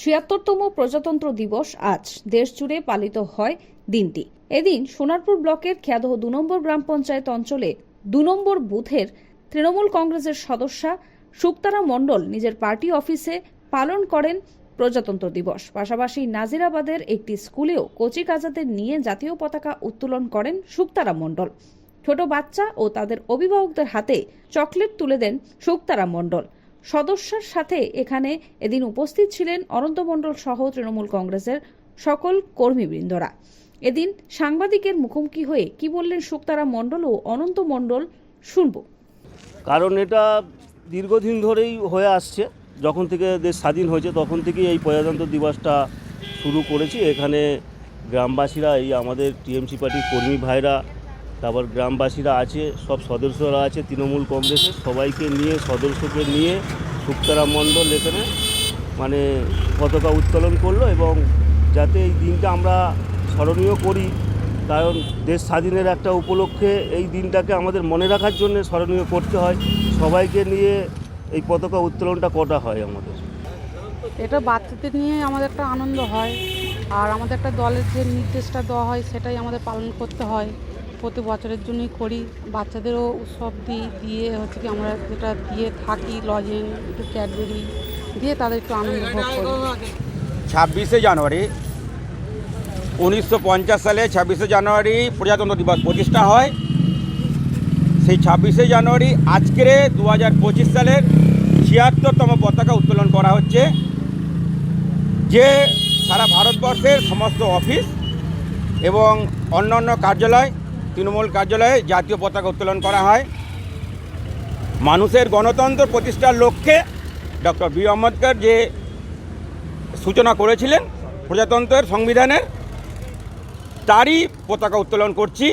ছিয়াত্তরতম প্রজাতন্ত্র দিবস আজ। দেশজুড়ে পালিত হয় দিনটি। এদিন সোনারপুর ব্লকের খ্যাদহ দু নম্বর গ্রাম পঞ্চায়েত অঞ্চলে দু নম্বর বুথের তৃণমূল কংগ্রেসের সদস্যা শুক্তারা মণ্ডল নিজের পার্টি অফিসে পালন করেন প্রজাতন্ত্র দিবস। পাশাপাশি নাজিরাবাদের একটি স্কুলেও কচি কাজাদের নিয়ে জাতীয় পতাকা উত্তোলন করেন শুক্তারা মণ্ডল। ছোট বাচ্চা ও তাদের অভিভাবকদের হাতে চকলেট তুলে দেন শুক্তারা মণ্ডল। সদস্যের সাথে এখানে এদিন উপস্থিত ছিলেন অনন্ত মণ্ডল সহ তৃণমূল কংগ্রেসের সকল কর্মীবৃন্দরা। এদিন সাংবাদিকের মুখোমুখি হয়ে কি বললেন শুক্তারা মণ্ডল ও অনন্ত মণ্ডল শুনব। কারণ এটা দীর্ঘদিন ধরেই হয়ে আসছে। যখন থেকে দেশ স্বাধীন হয়েছে তখন থেকেই এই প্রজাতন্ত্র দিবসটা শুরু করেছি। এখানে গ্রামবাসীরা, এই আমাদের টিএমসি পার্টির কর্মী ভাইরা তারপর গ্রামবাসীরা আছে, সব সদস্যরা আছে, তৃণমূল কংগ্রেসের সবাইকে নিয়ে, সদস্যকে নিয়ে সুক্তারা মণ্ডল এখানে মানে পতাকা উত্তোলন করল এবং যাতে এই দিনটা আমরা স্মরণীয় করি, কারণ দেশ স্বাধীনের একটা উপলক্ষে এই দিনটাকে আমাদের মনে রাখার জন্য স্মরণীয় করতে হয়, সবাইকে নিয়ে এই পতাকা উত্তোলনটা করা হয় আমাদের? এটা বাচ্চাদের নিয়ে আমাদের একটা আনন্দ হয়, আর আমাদের একটা দলের যে নির্দেশটা দেওয়া হয় সেটাই আমাদের পালন করতে হয়। প্রতি বছরের জন্যই করি। বাচ্চাদেরও উৎসব দিই দিয়ে হচ্ছে কি আমরা যেটা দিয়ে থাকি লজেন একটু ক্যাডবেরি দিয়ে তাদের একটু আনন্দ ভোগ করি। ছাব্বিশে জানুয়ারি, উনিশশো পঞ্চাশ সালে ছাব্বিশে জানুয়ারি প্রজাতন্ত্র দিবস প্রতিষ্ঠা হয়। সেই ছাব্বিশে জানুয়ারি আজকের দু হাজার পঁচিশ সালের ছিয়াত্তরতম পতাকা উত্তোলন করা হচ্ছে, যে সারা ভারতবর্ষের সমস্ত অফিস এবং অন্যান্য কার্যালয় তৃণমূল কার্যালয়ে জাতীয় পতাকা উত্তোলন করা হয়। মানুষের গণতন্ত্র প্রতিষ্ঠার লক্ষ্যে ডক্টর বি আম্বেদকর যে সূচনা করেছিলেন প্রজাতন্ত্রের সংবিধানের, তারই পতাকা উত্তোলন করছি।